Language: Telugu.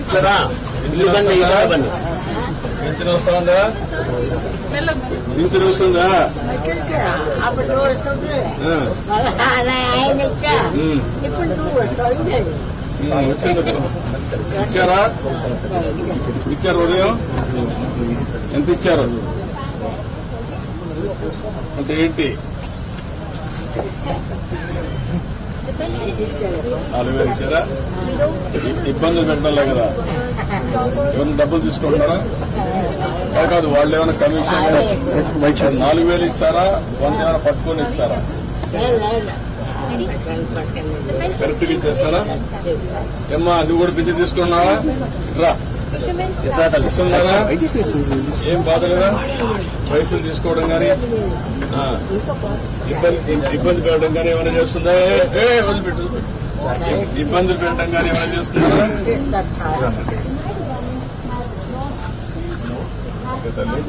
ఇట్లా ఇల్లు బండి బండి వస్తుందా పింఛన్ వస్తుందా వచ్చింది ఇచ్చారా ఇచ్చారు ఉదయం ఎంత ఇచ్చారు అంటే ఏంటి నాలుగు వేలు ఇచ్చారా? ఇబ్బందులు పెట్టాలే కదా. ఏమైనా డబ్బులు తీసుకుంటున్నారా? కాదు, కాదు వాళ్ళు ఏమైనా కమిషన్ నాలుగు వేలు ఇస్తారా? వంద ఏమైనా పట్టుకొని ఇస్తారా? కరెక్ట్గా ఇచ్చేస్తారా ఏమ్మా నువ్వు కూడా బిజీ తీసుకున్నావా? రా. ఇట్లా తెలుస్తుందా ఏం బాధ లేదా పైసలు తీసుకోవడం కానీ ఇబ్బంది ఇబ్బంది పెట్టడం కానీ ఏమైనా చేస్తుందా ఏ, వదిలిపెట్టు ఇబ్బందులు పెట్టడం కానీ ఏమైనా చేస్తుందా తల్లి